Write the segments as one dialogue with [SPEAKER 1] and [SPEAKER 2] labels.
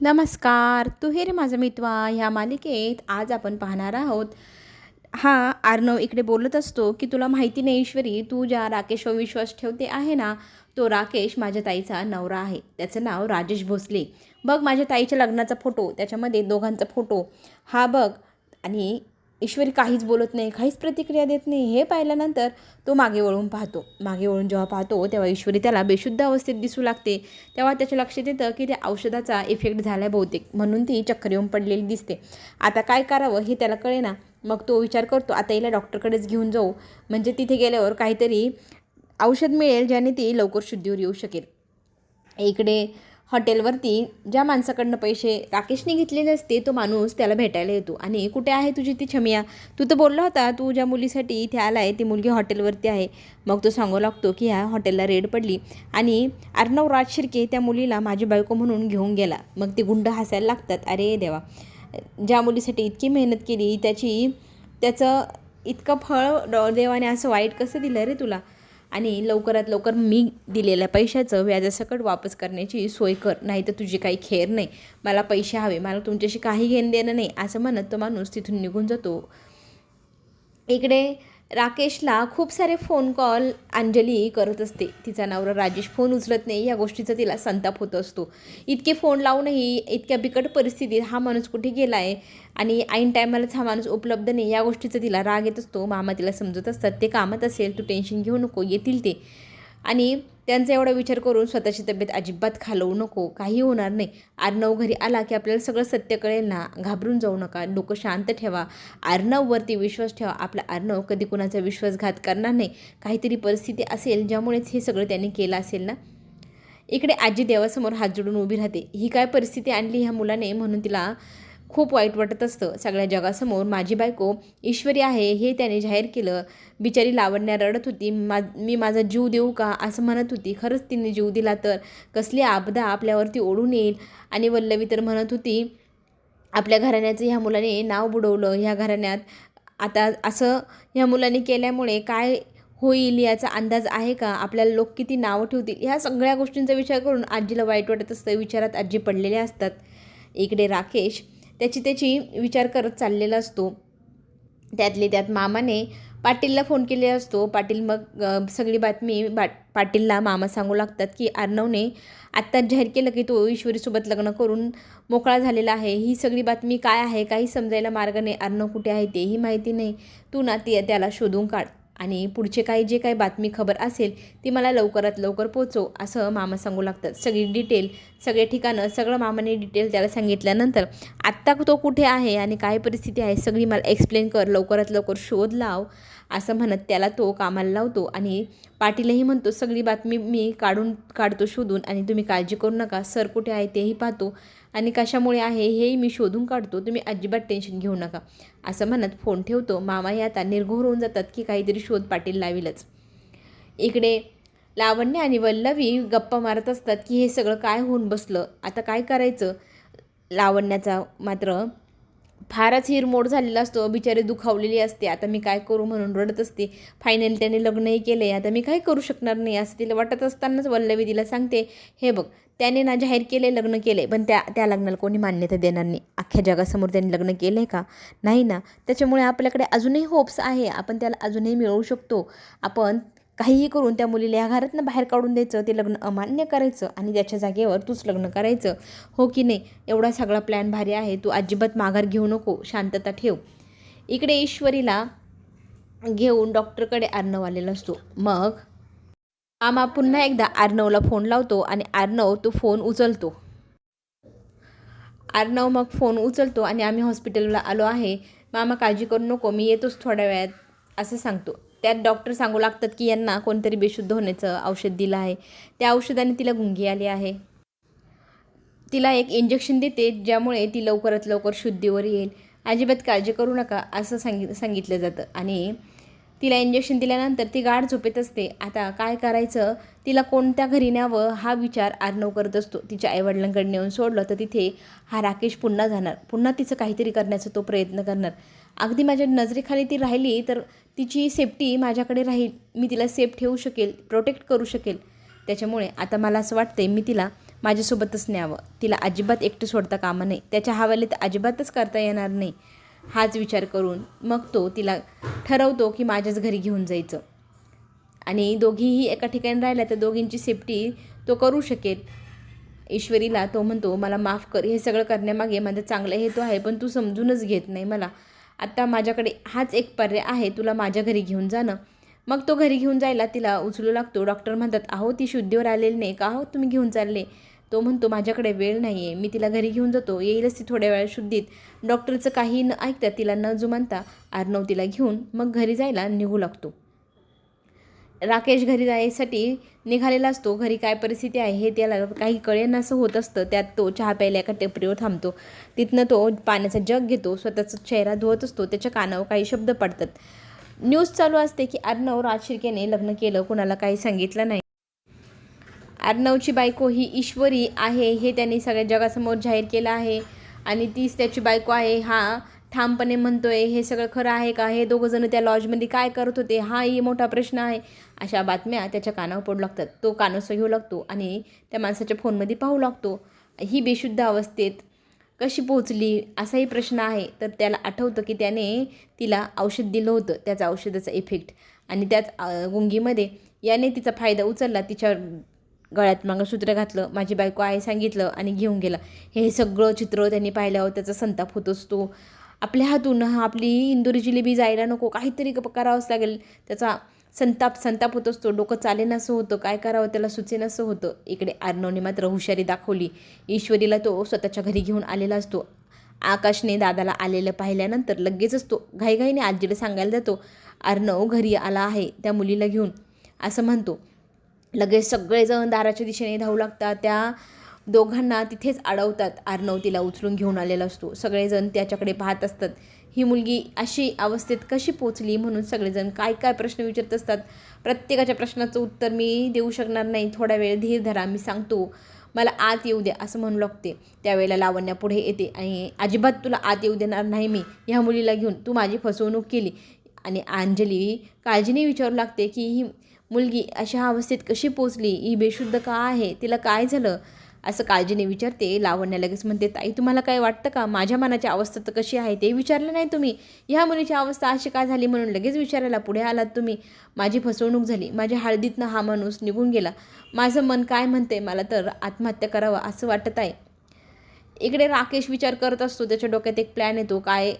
[SPEAKER 1] नमस्कार. तुहेर रे माझा मित्वा. ह्या मालिकेत आज आपण पाहणार आहोत. हा आर्नव इकडे बोलत असतो की तुला माहिती नाही ईश्वरी तू ज्या राकेशवर विश्वास ठेवते आहे ना तो राकेश माझ्या ताईचा नवरा आहे. त्याचं नाव राजेश भोसले. बघ माझ्या ताईच्या लग्नाचा फोटो त्याच्यामध्ये दोघांचा फोटो. हा बघ. आणि ईश्वरी काहीच बोलत नाही काहीच प्रतिक्रिया देत नाही. हे पाहिल्यानंतर तो मागे वळून पाहतो. मागे वळून जेव्हा पाहतो तेव्हा ईश्वरी त्याला बेशुद्ध अवस्थेत दिसू लागते. तेव्हा त्याच्या लक्षात येतं की त्या औषधाचा इफेक्ट झाला आहे बहुतेक. म्हणून ती चक्कर येऊन पडलेली दिसते. आता काय करावं हे त्याला कळेना. मग तो विचार करतो आता हिला डॉक्टरकडेच घेऊन जाऊ. म्हणजे तिथे गेल्यावर काहीतरी औषध मिळेल ज्याने ती लवकर शुद्धीवर येऊ शकेल. इकडे हॉटेलवरती ज्या माणसाकडनं पैसे राकेशने घेतलेले असते तो माणूस त्याला भेटायला येतो. आणि कुठे आहे तुझी ती छमिया? तू तर बोलला होता तू ज्या मुलीसाठी इथे आला आहे ती मुलगी हॉटेलवरती आहे. मग तो सांगू लागतो की ह्या हॉटेलला रेड पडली. आणि अर्णव राज शिर्के त्या मुलीला माझी बायको म्हणून घेऊन गेला. मग ते गुंड हसायला लागतात. अरे देवा. ज्या मुलीसाठी इतकी मेहनत केली त्याची त्याचं इतकं फळ ड- देवाने असं वाईट कसं दिलं रे तुला? आणि लवकरात लवकर मी दिलेल्या पैशाचं व्याजासकट वापस करण्याची सोय कर नाही तर तुझी काही खेर नाही. मला पैसे हवे मला तुमच्याशी काही घेणं देणं नाही असं म्हणत तो माणूस तिथून निघून जातो. इकडे राकेशला खूप सारे फोन कॉल अंजली करत असते. तिचा नवरा राजेश फोन उचलत नाही या गोष्टीचा तिला संताप होत असतो. इतके फोन लावूनही इतक्या बिकट परिस्थितीत हा माणूस कुठे गेला आहे आणि ऐन टायमालाच हा माणूस उपलब्ध नाही या गोष्टीचा तिला राग येत असतो. मामा तिला समजत असतात ते कामात असेल तू टेन्शन घेऊ नको येतील ते. आणि त्यांचा एवढा विचार करून स्वतःची तब्येत अजिबात खालवू नको काही होणार नाही. आर्नव घरी आला की आपल्याला सगळं सत्य कळेल ना. घाबरून जाऊ नका. लोक शांत ठेवा. आर्नववरती विश्वास ठेवा. आपला आर्नव कधी कुणाचा विश्वासघात करणार नाही. काहीतरी परिस्थिती असेल ज्यामुळेच हे सगळं त्यांनी केलं असेल ना? इकडे आजी देवासमोर हात जोडून उभी राहते. ही काय परिस्थिती आणली ह्या मुलाने? म्हणून तिला खूप वाईट वाटत असतं सगळ्या जगासमोर. माझी बायको ईश्वरी आहे हे त्याने जाहीर केलं. बिचारी लावण्या रडत होती. मा मी माझा जीव देऊ का? असं म्हणत होती. खरंच तिने जीव दिला तर. कसली आपदा आपल्यावरती ओढून येईल? आणि वल्लवी तर म्हणत होती आपल्या घराण्याचं ह्या मुलाने नाव बुडवलं. ह्या घराण्यात आता असं ह्या मुलाने केल्यामुळे काय होईल याचा अंदाज आहे का? आपल्याला लोक किती नावं ठेवतील? ह्या सगळ्या गोष्टींचा विचार करून आजीला वाईट वाटत असतं. विचारात आजी पडलेले असतात. इकडे राकेश त्याची त्याची विचार करत चाललेला असतो. त्यातले त्यात मामाने पाटीलला फोन केले असतो. पाटील मग सगळी बातमी बा पाटीलला मामा सांगू लागतात की अर्णवने आत्ताच जाहीर केलं की तो ईश्वरीसोबत लग्न करून मोकळा झालेला आहे. ही सगळी बातमी काय आहे? काही समजायला मार्ग नाही. अर्णव कुठे आहे तेही माहिती नाही. तू ना ती त्याला शोधून काढ. आणि पुढचे काही जे काही बातमी खबर असेल ती मला लवकरात लवकर पोचव असं मामा सांगू लागतात. सगळी डिटेल सगळे ठिकाणं सगळं मामाने डिटेल त्याला सांगितल्यानंतर आत्ता तो कुठे आहे आणि काय परिस्थिती आहे सगळी मला एक्सप्लेन कर लवकरात लवकर शोध लाव असं म्हणत त्याला तो कामाला लावतो आणि पाटीलही म्हणतो सगळी बातमी मी काढून काढतो शोधून आणि तुम्ही काळजी करू नका सर कुठे आहे तेही पाहतो आणि कशामुळे आहे हेही मी शोधून काढतो तुम्ही अजिबात टेन्शन घेऊ नका. असं म्हणत फोन ठेवतो. मामाही आता निर्घोर होऊन जातात की काहीतरी शोध पाटील लावीलच. इकडे लावण्य आणि वल्लवी गप्पा मारत असतात की हे सगळं काय होऊन बसलं? आता काय करायचं? लावण्याचा मात्र फारच हिरमोड झालेला असतो. बिचारी दुखावलेली असते. आता मी काय करू म्हणून रडत असते. फायनली त्याने लग्नही केले आता मी काही करू शकणार नाही असं तिला वाटत असतानाच वल्लवी तिला सांगते हे बघ त्याने ना जाहीर केले लग्न केले पण त्या त्या लग्नाला कोणी मान्यता देणार नाही. अख्ख्या जगासमोर त्यांनी लग्न केलं आहे का? नाही ना. त्याच्यामुळे आपल्याकडे अजूनही होप्स आहे. आपण त्याला अजूनही मिळवू शकतो. आपण काहीही करून त्या मुलीला या घरातनं बाहेर काढून द्यायचं ते लग्न अमान्य करायचं आणि त्याच्या जागेवर तूच लग्न करायचं. हो की नाही? एवढा सगळा प्लॅन भारी आहे. तू अजिबात माघार घेऊ नको. शांतता ठेव. इकडे ईश्वरीला घेऊन डॉक्टरकडे अर्णव आलेला असतो. मग मामा पुन्हा एकदा अर्णवला फोन लावतो आणि अर्णव तो फोन उचलतो. अर्णव मग फोन उचलतो आणि आम्ही हॉस्पिटलला आलो आहे. मामा काळजी करू नको. मी येतोच थोड्या वेळात असं सांगतो. त्यात डॉक्टर सांगू लागतात की यांना कोणतरी बेशुद्ध होण्याचं औषध दिलं आहे. त्या औषधाने तिला गुंगी आली आहे. तिला एक इंजेक्शन देते ज्यामुळे ती लवकरात लवकर शुद्धीवर येईल. अजिबात काळजी करू नका असं सांगित सांगितलं जातं. आणि तिला इंजेक्शन दिल्यानंतर ती गाढ झोपेत असते. आता काय करायचं? तिला कोणत्या घरी न्यावं हा विचार आर्णव करत असतो. तिच्या आईवडिलांकडे नेऊन सोडलं तर तिथे हा राकेश पुन्हा जाणार. पुन्हा तिचं काहीतरी करण्याचा तो प्रयत्न करणार. अगदी माझ्या नजरेखाली ती राहिली तर तिची सेफ्टी माझ्याकडे राहील. मी तिला सेफ ठेवू शकेल प्रोटेक्ट करू शकेल. त्याच्यामुळे आता मला असं वाटतंय मी तिला माझ्यासोबतच न्यावं. तिला अजिबात एकटं सोडता कामा नाही त्याच्या हवाले तर अजिबातच करता येणार नाही. हाच विचार करून मग तो तिला ठरवतो की माझ्याच घरी घेऊन जायचं. आणि दोघीही एका ठिकाणी राहिल्या तर दोघींची सेफ्टी तो करू शकेल. ईश्वरीला तो म्हणतो मला माफ कर हे सगळं करण्यामागे माझा चांगला हेतू आहे पण तू समजूनच घेत नाही मला. आत्ता माझ्याकडे हाच एक पर्याय आहे तुला माझ्या घरी घेऊन जाणं. मग तो घरी घेऊन जायला तिला उचलू लागतो. डॉक्टर म्हणतात अहो ती शुद्धीवर आलेली नाही का? हो तुम्ही घेऊन चालले. तो म्हणतो माझ्याकडे वेळ नाही आहे मी तिला घरी घेऊन जातो येईलच ती थोड्या वेळा शुद्धीत. डॉक्टरचं काही न ऐकता तिला न जुमानता आर्णव तिला घेऊन मग घरी जायला निघू लागतो. राकेश घरी जायसाठी निघालेला असतो. घरी काय परिस्थिती आहे हे त्याला काही कळेन असं होत असतं. त्यात तो चहा प्यायला एका टेपरीवर थांबतो. तिथनं तो पाण्याचा जग घेतो. स्वतःचा चेहरा धुवत असतो. त्याच्या कानावर काही शब्द पडतात. न्यूज चालू असते की अर्णव राज शिर्केने लग्न केलं. कुणाला काही सांगितलं नाही. अर्णवची बायको ही ईश्वरी आहे हे त्यांनी सगळ्या जगासमोर जाहीर केलं आहे. आणि तीच त्याची बायको आहे हा ठामपणे म्हणतोय हे सगळं खरं आहे का? हे दोघंजणं त्या लॉजमध्ये काय करत होते? हाही मोठा प्रश्न आहे. अशा बातम्या त्याच्या कानावर पडू लागतात. तो कानोसं घेऊ लागतो आणि त्या माणसाच्या फोनमध्ये पाहू लागतो. ही बेशुद्ध अवस्थेत कशी पोचली असाही प्रश्न आहे. तर त्याला आठवतं की त्याने तिला औषध दिलं होतं. त्याचा औषधाचा इफेक्ट आणि त्याच गुंगीमध्ये याने तिचा फायदा उचलला. तिच्या गळ्यात मंगळसूत्र घातलं माझी बायको आहे सांगितलं आणि घेऊन गेला. हे सगळं चित्र त्यांनी पाहिल्यावर त्याचा संताप होत असतो. आपल्या हातून हा आपली इंदोरी जिलेबी जायला नको काहीतरी करावंच लागेल. त्याचा संताप संताप होत असतो. डोकं चालेनसं होतं काय करावं त्याला सुचेनसं होतं. इकडे अर्णवने मात्र हुशारी दाखवली. ईश्वरीला तो स्वतःच्या घरी घेऊन आलेला असतो. आकाशने दादाला आलेलं पाहिल्यानंतर लगेचच तो घाईघाईने आजीला सांगायला जातो अर्णव घरी आला आहे त्या मुलीला घेऊन. असं म्हणतो. लगेच सगळेजण दाराच्या दिशेने धावू लागतात. त्या दोघांना तिथेच अडवतात. आर्नव तिला उचलून घेऊन आलेला असतो. सगळेजण त्याच्याकडे पाहत असतात. ही मुलगी अशी अवस्थेत कशी पोचली म्हणून सगळेजण काय काय प्रश्न विचारत असतात. प्रत्येकाच्या प्रश्नाचं उत्तर मी देऊ शकणार नाही. थोडा वेळ धीर धरा. मी सांगतो. मला आत येऊ द्या असं म्हणू लागते. त्यावेळेला लावण्या पुढे येते आणि अजिबात तुला आत येऊ देणार नाही मी. ह्या मुलीला घेऊन तू माझी फसवणूक केली. आणि अंजली काळजीने विचारू लागते की ही मुलगी अशा अवस्थेत कशी पोचली? ही बेशुद्ध का आहे? तिला काय झालं? असं काळजीने विचारते. लावण्या लगेच म्हणते ताई तुम्हाला काय वाटतं का? माझ्या मनाची अवस्था तर कशी आहे? ते विचारलं नाही तुम्ही. ह्या मुलीची अवस्था अशी का झाली म्हणून लगेच विचारायला पुढे आलात तुम्ही. माझी फसवणूक झाली. माझ्या हळदीतनं हा माणूस निघून गेला. माझं मन काय म्हणते मला तर आत्महत्या करावं असं वाटत आहे. इकडे राकेश विचार करत असतो. त्याच्या डोक्यात एक प्लॅन येतो. काय?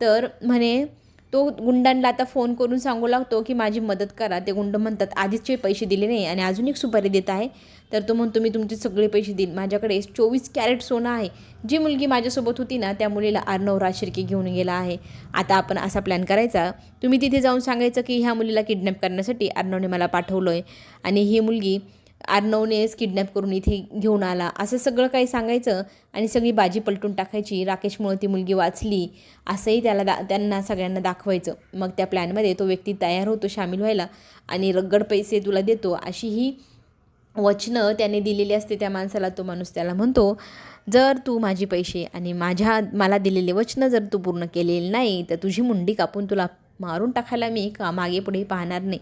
[SPEAKER 1] तर म्हणे तो गुंडांना आता फोन करून सांगू लागतो की माझी मदत करा. ते गुंड म्हणतात आधीचे पैसे दिले नाही आणि अजून एक सुपारी देत आहे. तर तो म्हणतो मी तुमचे सगळे पैसे देईन. माझ्याकडे चोवीस कॅरेट सोनं आहे. जी मुलगी माझ्यासोबत होती ना त्या मुलीला अर्णव शिरकी घेऊन गेला आहे. आता आपण असा प्लॅन करायचा. तुम्ही तिथे जाऊन सांगायचं की ह्या मुलीला किडनॅप करण्यासाठी अर्णवने मला पाठवलं आहे आणि ही मुलगी अर्णवनेच किडनॅप करून इथे घेऊन आला. असं सगळं काही सांगायचं आणि सगळी बाजी पलटून टाकायची. राकेशमुळं ती मुलगी वाचली. असंही त्याला दा त्यांना सगळ्यांना दाखवायचं. मग त्या प्लॅनमध्ये तो व्यक्ती तयार होतो सामील व्हायला आणि रगड पैसे तुला देतो अशी ही वचनं त्याने दिलेली असते त्या माणसाला. तो माणूस त्याला म्हणतो जर तू माझी पैसे आणि माझ्या मला दिलेले वचनं जर तू पूर्ण केलेली नाही तर तुझी मुंडी कापून तुला मारून टाकायला मी का मागे पुढे पाहणार नाही?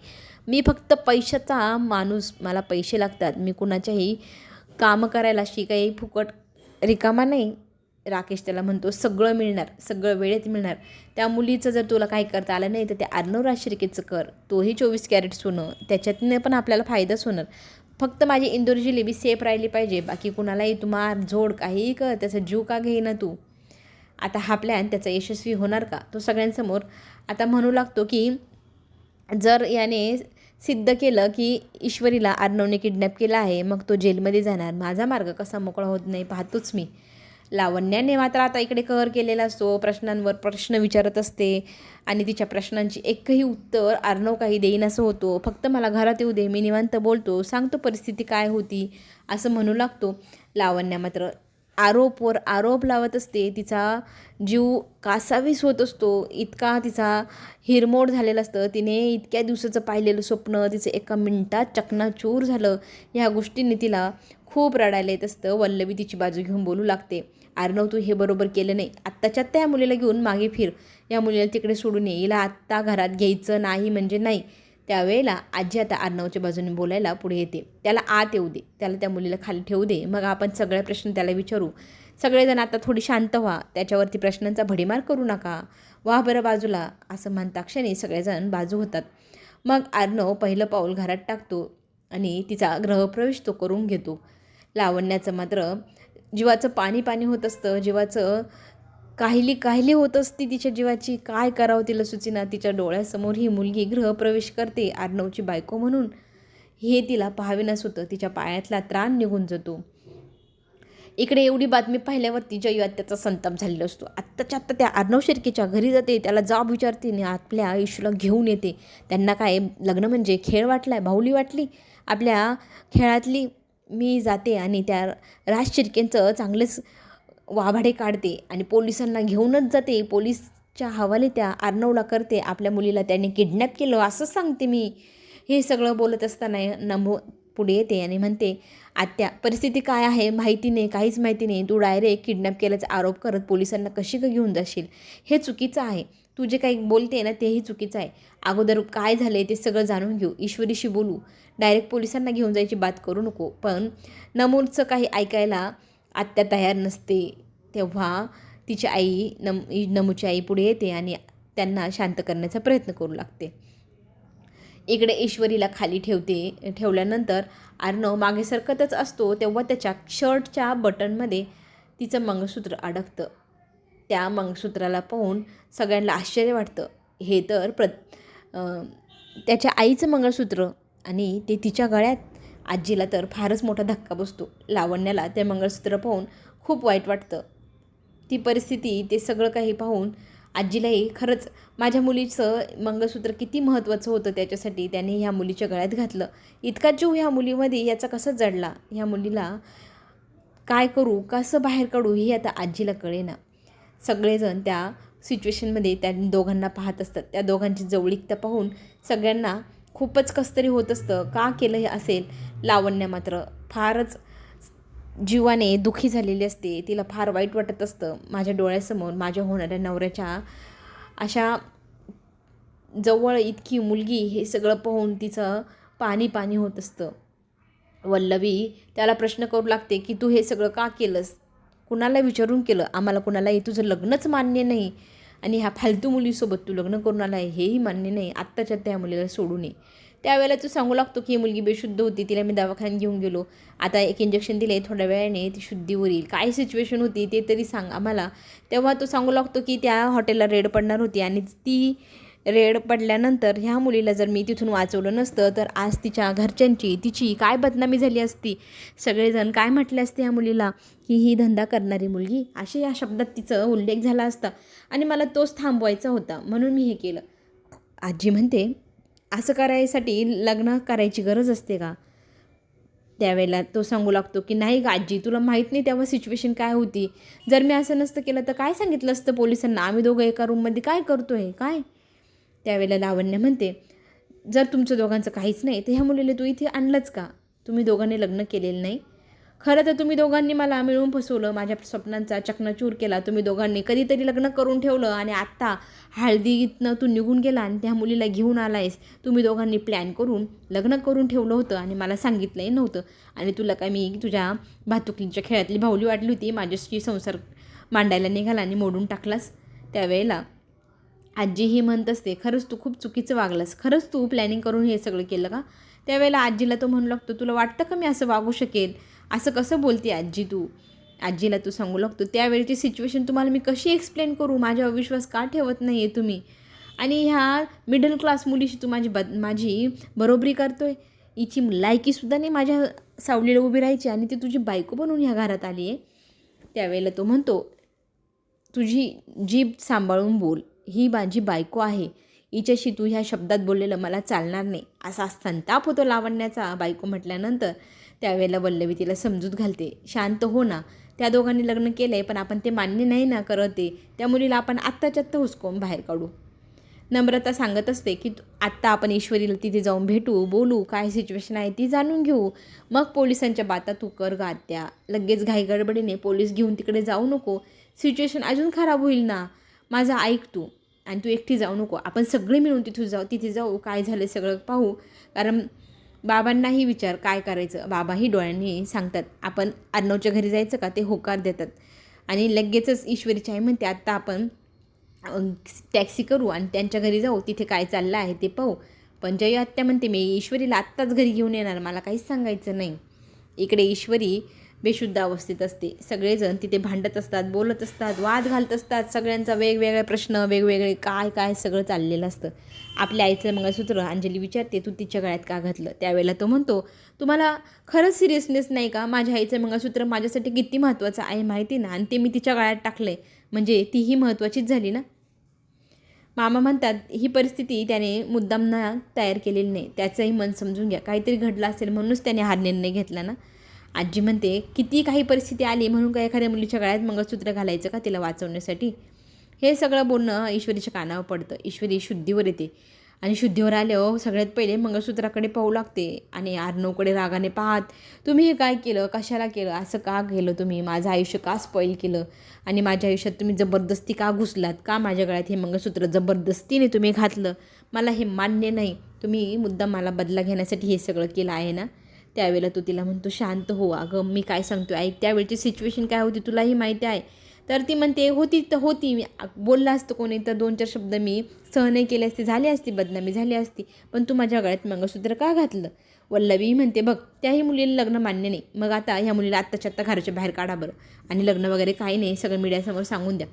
[SPEAKER 1] मी फक्त पैशाचा माणूस मला पैसे लागतात. मी कुणाच्याही कामं करायला अशी काही फुकट रिकामा नाही. राकेश त्याला म्हणतो सगळं मिळणार सगळं वेळेत मिळणार. त्या मुलीचं जर तुला काही करता आलं नाही तर त्या अर्णव राशिरिकेचं कर. तोही चोवीस कॅरेट सोनं. त्याच्यातनं पण आपल्याला फायदाच होणार फक्त माझी इंदोर जिलेबी सेफ राहिली पाहिजे. बाकी कुणालाही तुम्हा जोड झोड काहीही कर त्याचा जीव का घेईना तू? आता हा प्लॅन त्याचा यशस्वी होणार का? तो सगळ्यांसमोर आता म्हणू लागतो की जर याने सिद्ध केलं की ईश्वरीला अर्णवने किडनॅप केला आहे मग तो जेलमध्ये जाणार. माझा मार्ग कसा मोकळा होत नाही पाहतोच मी. लावण्याने मात्र आता इकडे कहर केलेला असतो. प्रश्नांवर प्रश्न विचारत असते आणि तिच्या प्रश्नांची एकही उत्तर अर्णव काही देईन असं होतो. फक्त मला घरात येऊ दे मी निवांत बोलतो. सांगतो परिस्थिती काय होती असं म्हणू लागतो. लावण्या मात्र आरोपवर आरोप लावत असते. तिचा जीव कासावीस होत असतो. इतका तिचा हिरमोड झालेलं असतं. तिने इतक्या दिवसाचं पाहिलेलं स्वप्न तिचं एका मिनटात चकनाचूर झालं. ह्या गोष्टींनी तिला खूप रडायला येत असतं. वल्लवी तिची बाजू घेऊन बोलू लागते. आर्नव तू हे बरोबर केलं नाही. आत्ताच्या त्या मुलीला घेऊन मागे फिर. या मुलीला तिकडे सोडून ये. हिला आत्ता घरात घ्यायचं नाही म्हणजे नाही. त्यावेळेला आजी आता अर्णवच्या बाजूने बोलायला पुढे येते. त्याला आत येऊ दे. त्याला त्या मुलीला खाली ठेवू दे. मग आपण सगळे प्रश्न त्याला विचारू. सगळेजण आता थोडी शांत व्हा. त्याच्यावरती प्रश्नांचा भडीमार करू नका. वा बरं बाजूला असं म्हणता क्षणी सगळेजण बाजू होतात. मग अर्णव पहिलं पाऊल घरात टाकतो आणि तिचा ग्रहप्रवेश तो करून घेतो. लावण्याचं मात्र जीवाचं पाणी पाणी होत असतं. जीवाचं काहिली काहिली होत असती तिच्या जीवाची. काय करावं तिला सुचिना. तिच्या डोळ्यासमोर ही मुलगी गृहप्रवेश करते आर्णवची बायको म्हणून. हे तिला पाहावेनच होतं तिच्या पायातला त्राण निघून जातो. इकडे एवढी बातमी पाहिल्यावरती तिच्या त्याचा संताप झालेला असतो. आत्ताच्या आत्ता त्या अर्णव शिर्केच्या घरी जाते. त्याला जाब विचारते आणि आपल्या इशूला घेऊन येते. त्यांना काय लग्न म्हणजे खेळ वाटलाय? बाहुली वाटली? आपल्या खेळातली मी जाते आणि त्या राज शिर्केंचं चांगलेच वाभाडे काढते आणि पोलिसांना घेऊनच जाते. पोलीसच्या हवाले त्या आर्नवला करते. आपल्या मुलीला त्याने किडनॅप केलं. असं सांगते मी. हे सगळं बोलत असताना नमो पुढे येते आणि म्हणते आत्या परिस्थिती काय आहे? माहिती नाही. काहीच माहिती नाही. तू डायरेक्ट किडनॅप केल्याचा आरोप करत पोलिसांना कशी का घेऊन जाशील? हे चुकीचं आहे. तू जे काही बोलते ना तेही चुकीचं आहे. अगोदर काय झालं ते सगळं जाणून घेऊ. ईश्वरीशी बोलू. डायरेक्ट पोलिसांना घेऊन जायची बात करू नको. पण नमूरचं काही ऐकायला आत्या तयार नसते तेव्हा तिची आई नम नमूची आई पुढे येते आणि त्यांना शांत करण्याचा प्रयत्न करू लागते. इकडे ईश्वरीला खाली ठेवते ठेवल्यानंतर अर्णव मागे सरकतच असतो तेव्हा त्याच्या शर्टच्या बटनमध्ये तिचं मंगळसूत्र अडकतं. त्या मंगळसूत्राला पाहून सगळ्यांना आश्चर्य वाटतं. हे तर प्र त्याच्या आईचं मंगळसूत्र आणि ते तिच्या गळ्यात आजीला तर फारच मोठा धक्का बसतो. लावण्याला ते मंगळसूत्र पाहून खूप वाईट वाटतं. ती परिस्थिती ते सगळं काही पाहून आजीलाही खरंच माझ्या मुलीचं मंगळसूत्र किती महत्त्वाचं होतं त्याच्यासाठी त्याने ह्या मुलीच्या गळ्यात घातलं. इतका जीव ह्या मुलीमध्ये याचा कसा जडला? ह्या मुलीला काय करू? कसं बाहेर काढू? ही आता आजीला कळेना. सगळेजण त्या सिच्युएशनमध्ये त्या दोघांना पाहत असतात. त्या दोघांची जवळीकता पाहून सगळ्यांना खूपच कसतरी होत असतं. का केलं हे असेल? लावण्य मात्र. फारच जीवाने दुःखी झालेली असते. तिला फार वाईट वाटत असतं. माझ्या डोळ्यासमोर माझ्या होणाऱ्या नवऱ्याच्या अशा जवळ इतकी मुलगी हे सगळं पाहून तिचं पाणी पाणी होत असतं. वल्लवी त्याला प्रश्न करू लागते की तू हे सगळं का केलंस? कुणाला विचारून केलं? आम्हाला कुणालाही तुझं लग्नच मान्य नाही. आणि ह्या फालतू मुलीसोबत तू लग्न करून आला आहे हेही मान्य नाही आत्ताच्या त्या मुलीला सोडू नये. त्यावेळेला तू सांगू लागतो की ही मुलगी बेशुद्ध होती तिला मी दवाखान्यात घेऊन गेलो. आता एक इंजेक्शन दिलं आहे थोड्या वेळाने ती शुद्धीवर येईल काय सिच्युएशन होती ते तरी सांग आम्हाला. तेव्हा तो सांगू लागतो की त्या हॉटेलला रेड पडणार होती आणि ती रेड पडल्यानंतर ह्या मुलीला जर मी तिथून वाचवलं नसतं तर आज तिच्या घरच्यांची तिची काय बदनामी झाली असती? सगळेजण काय म्हटले असते ह्या मुलीला? की ही धंदा करणारी मुलगी? असे या शब्दात तिचं उल्लेख झाला असता. आणि मला तोच थांबवायचा होता म्हणून मी हे केलं. आजी म्हणते असं करायसाठी लग्न करायची गरज असते का? त्यावेळेला तो सांगू लागतो की नाही का आजी तुला माहीत नाही तेव्हा सिच्युएशन काय होती. जर मी असं नसतं केलं तर काय सांगितलं असतं पोलिसांना? आम्ही दोघं एका रूममध्ये काय करतो आहे काय? त्यावेळेला लावण्य म्हणते जर तुमचं दोघांचं काहीच नाही तर ह्या मुलीला तू इथे आणलंच का? तुम्ही दोघांनी लग्न केलेलं नाही. खरं तर तुम्ही दोघांनी मला मिळून फसवलं माझ्या स्वप्नांचा चकनाचूर केला तुम्ही दोघांनी कधीतरी लग्न करून ठेवलं आणि आत्ता हळदीतनं तू निघून गेला आणि त्या मुलीला घेऊन आलायस. तुम्ही दोघांनी प्लॅन करून लग्न करून ठेवलं होतं आणि मला सांगितलंही नव्हतं. आणि तुला काय मी तुझ्या भातुकलींच्या खेळातली भावली वाटली होती माझ्याशी संसार मांडायला निघाला आणि मोडून टाकलास त्यावेळेला. आजी ही म्हणत असते खरंच तू खूप चुकीचं वागलास. खरंच तू प्लॅनिंग करून हे सगळं केलं का? त्यावेळेला आजीला तो म्हणू लागतो तुला वाटतं का मी असं वागू शकेल असं कसं बोलते आजी तू? आजीला तू सांगू लागतो त्यावेळेची सिच्युएशन तुम्हाला मी कशी एक्सप्लेन करू? माझ्यावर विश्वास का ठेवत नाही आहे तुम्ही? आणि ह्या मिडल क्लास मुलीशी तू माझी बद माझी बरोबरी करतो आहे हिची लायकीसुद्धा नाही माझ्या सावलीला उभी राहायची आणि ती तुझी बायको बनवून ह्या घरात आली आहे त्यावेळेला तो म्हणतो तुझी जीभ सांभाळून बोल. ही माझी बायको आहे. हिच्याशी तू ह्या शब्दात बोललेलं मला चालणार नाही. असा संताप होतो लावण्याचा बायको म्हटल्यानंतर. त्यावेळेला वल्लवी तिला समजूत घालते. शांत हो ना. त्या दोघांनी लग्न केलं आहे पण आपण ते मान्य नाही ना करत ते त्या मुलीला आपण आत्ताच्या आत्ता हुसकवून बाहेर काढू. नम्रता सांगत असते की आत्ता आपण ईश्वरीला तिथे जाऊन भेटू बोलू काय सिच्युएशन आहे ती जाणून घेऊ. मग पोलिसांच्या बाता तू कर गा त्या लगेच घाईगडबडीने पोलीस घेऊन तिकडे जाऊ नको. सिच्युएशन अजून खराब होईल ना. माझं ऐक तू. आणि तू एकटी जाऊ नको. आपण सगळे मिळून तिथून जाऊ तिथे जाऊ काय झालं सगळं पाहू. कारण बाबांनाही विचार काय करायचं? बाबाही डोळ्यांनी सांगतात आपण अर्णवच्या घरी जायचं का? ते होकार देतात. आणि लगेचच ईश्वरीची आई म्हणते आत्ता आपण टॅक्सी करू आणि त्यांच्या घरी जाऊ. तिथे काय चाललं आहे ते पाहू. पण जय आत्या म्हणते मी ईश्वरीला आत्ताच घरी घेऊन येणार. मला काहीच सांगायचं नाही. इकडे ईश्वरी बेशुद्ध अवस्थेत असते. सगळेजण तिथे भांडत असतात बोलत असतात वाद घालत असतात. सगळ्यांचा वेगवेगळे प्रश्न वेगवेगळे काय काय सगळं चाललेलं असतं. आपल्या आईचं मंगळसूत्र अंजली विचारते तू तिच्या गळ्यात का घातलं? त्यावेळेला तो म्हणतो तुम्हाला खरंच सिरियसनेस नाही का? माझ्या आईचं मंगळसूत्र माझ्यासाठी किती महत्त्वाचं आहे माहिती ना? आणि ते मी तिच्या गळ्यात टाकलं आहे म्हणजे तीही महत्त्वाचीच झाली ना? मामा म्हणतात ही परिस्थिती त्याने मुद्दामना तयार केलेली नाही. त्याचंही मन समजून घ्या. काहीतरी घडलं असेल म्हणूनच त्याने हा निर्णय घेतला ना? आजी म्हणते किती काही परिस्थिती आली म्हणून काय एखाद्या मुलीच्या गळ्यात मंगळसूत्र घालायचं का तिला वाचवण्यासाठी? हे सगळं बोलणं ईश्वरीच्या कानावर पडतं. ईश्वरी शुद्धीवर येते. आणि शुद्धीवर आल्यावर सगळ्यात पहिले मंगळसूत्राकडे पाहू लागते. आणि आर्नवकडे रागाने पाहात तुम्ही हे काय केलं? कशाला केलं? असं का केलं तुम्ही? माझं आयुष्य का स्पॉईल केलं? आणि माझ्या आयुष्यात तुम्ही जबरदस्ती का घुसलात? का माझ्या गळ्यात हे मंगळसूत्र जबरदस्तीने तुम्ही घातलं? मला हे मान्य नाही. तुम्ही मुद्दा मला बदला घेण्यासाठी हे सगळं केलं आहे ना? त्यावेळेला तो तिला म्हणतो शांत हो अगं मी काय सांगतो ऐक त्यावेळेची सिच्युएशन काय होती तुलाही माहिती आहे. तर ती म्हणते होती तर होती मी बोलला असतं कोणी तर दोन चार शब्द मी सहनही केले असते झाली असती बदनामी झाली असती पण तू माझ्या गळ्यात मंगळसूत्र का घातलं? वल्लवी म्हणते बघ त्याही मुलीला लग्न मान्य नाही मग आता ह्या मुलीला आत्ताच्या आत्ता घराच्या बाहेर काढा बरं आणि लग्न वगैरे काही नाही सगळं मीडियासमोर सांगून द्या.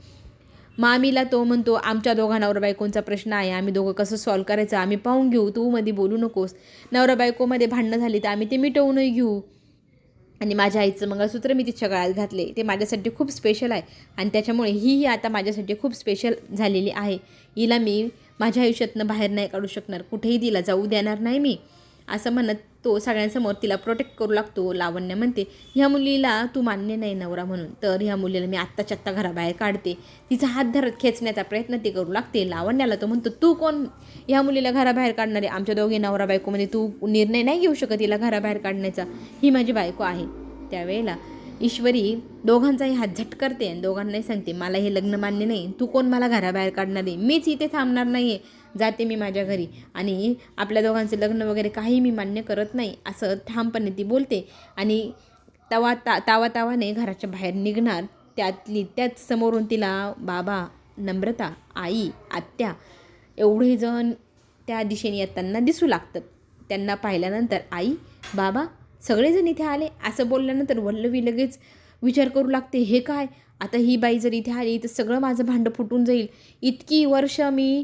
[SPEAKER 1] मामीला तो म्हणतो आमच्या दोघा नवरा बायकोंचा प्रश्न आहे. आम्ही दोघं कसं सॉल्व्ह करायचं? आम्ही पाहून घेऊ. तू मध्ये बोलू नकोस. नवरा बायकोमध्ये भांडणं झाली तर आम्ही ते मिटवूनही घेऊ. आणि माझ्या आईचं मंगळसूत्र मी तिच्या गळ्यात घातले. ते माझ्यासाठी खूप स्पेशल आहे. आणि त्याच्यामुळे ही आता माझ्यासाठी खूप स्पेशल झालेली आहे. हिला मी माझ्या आयुष्यातनं बाहेर नाही काढू शकणार. कुठेही तिला जाऊ देणार नाही मी. असं म्हणत तो सगळ्यांसमोर तिला प्रोटेक्ट करू लागतो. लावण्य म्हणते ह्या मुलीला तू मान्य नाही नवरा म्हणून. तर ह्या मुलीला मी आत्ताच्या आत्ता घराबाहेर काढते. तिचा हात धरत खेचण्याचा प्रयत्न ती करू लागते. लावण्याला तो म्हणतो तू कोण? ह्या मुलीला घराबाहेर काढणारे आमच्या दोघे नवरा बायकोमध्ये तू निर्णय नाही घेऊ शकत तिला घराबाहेर काढण्याचा. ही माझी बायको आहे. त्यावेळेला ईश्वरी दोघांचाही हात झटकरते आणि दोघांनाही सांगते मला हे लग्न मान्य नाही. तू कोण मला घराबाहेर काढणार आहे? मीच इथे थांबणार नाही आहे जाते मी माझ्या घरी. आणि आपल्या दोघांचं लग्न वगैरे काही मी मान्य करत नाही असं ठामपणे ती बोलते. आणि तवा ता तावा तावाने घराच्या बाहेर निघणार. त्यातली त्याच समोरून तिला बाबा नम्रता आई आत्या एवढे जण त्या दिशेने येताना दिसू लागतात. त्यांना पाहिल्यानंतर आई बाबा सगळेजण इथे आले. असं बोलल्यानंतर वल्लवी लगेच विचार करू लागते हे काय? आता ही बाई जर इथे आली तर सगळं माझं भांडं फुटून जाईल. इतकी वर्ष मी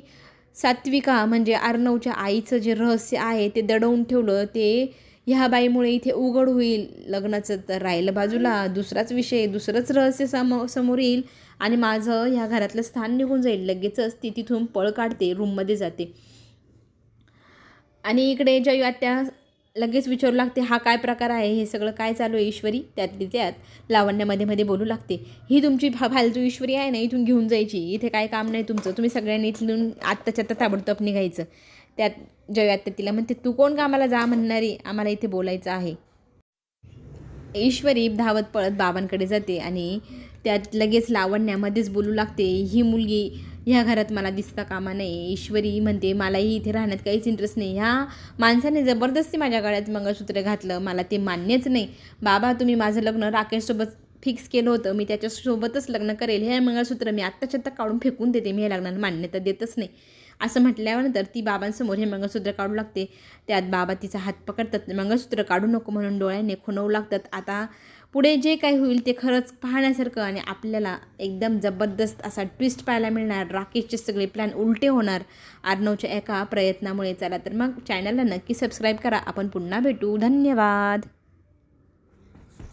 [SPEAKER 1] सात्विका म्हणजे अर्णवच्या आईचं जे रहस्य आहे ते दडवून ठेवलं ते ह्या बाईमुळे इथे उघड होईल लग्नाचं तर राहिलं बाजूला. दुसराच विषय दुसरंच रहस्य समो समोर येईल आणि माझं ह्या घरातलं स्थान निघून जाईल. लगेचच ती तिथून पळ काढते रूममध्ये जाते. आणि इकडे जयू आत्या लगेच विचारू लागते हा काय प्रकार आहे? हे सगळं काय चालू आहे ईश्वरी? त्यातली त्यात लावण्यामध्ये मध्ये बोलू लागते. ही तुमची फा फालतू ईश्वरी आहे ना इथून घेऊन जायची. इथे काय काम नाही तुमचं. तुम्ही सगळ्यांनी इथून आत्ताच्या आत्ता ताबडतोब निघायचं. त्यात जयात तिला म्हणते तू कोण का आम्हाला जा म्हणणारी? आम्हाला इथे बोलायचं आहे. ईश्वरी धावत पळत बाबांकडे जाते आणि त्यात लगेच लावण्यामध्येच बोलू लागते ही मुलगी ह्या घरात मला दिसता कामा नाही ईश्वरी म्हणते मलाही इथे राहण्यात काहीच इंटरेस्ट नाही. ह्या माणसाने जबरदस्ती माझ्या गळ्यात मंगळसूत्र घातलं मला ते मान्यच नाही. बाबा तुम्ही माझं लग्न राकेशसोबत फिक्स केलं होतं मी त्याच्यासोबतच लग्न करेल हे मंगळसूत्र मी आत्ताच्या आत्ता काढून फेकून देते मी हे लग्नाला मान्यता देतच नाही. असं म्हटल्यानंतर ती बाबांसमोर हे मंगळसूत्र काढू लागते. त्यात बाबा तिचा हात पकडतात मंगळसूत्र काढू नको म्हणून डोळ्याने खुणवू लागतात. आता पुढे जे काही होईल ते खरंच पाहण्यासारखं आणि आपल्याला एकदम जबरदस्त असा ट्विस्ट पाहायला मिळणार. राकेशचे सगळे प्लॅन उलटे होणार. आर्नवच्या एका प्रयत्नामुळे. चला तर मग चॅनलला नक्की सबस्क्राईब करा. आपण पुन्हा भेटू. धन्यवाद.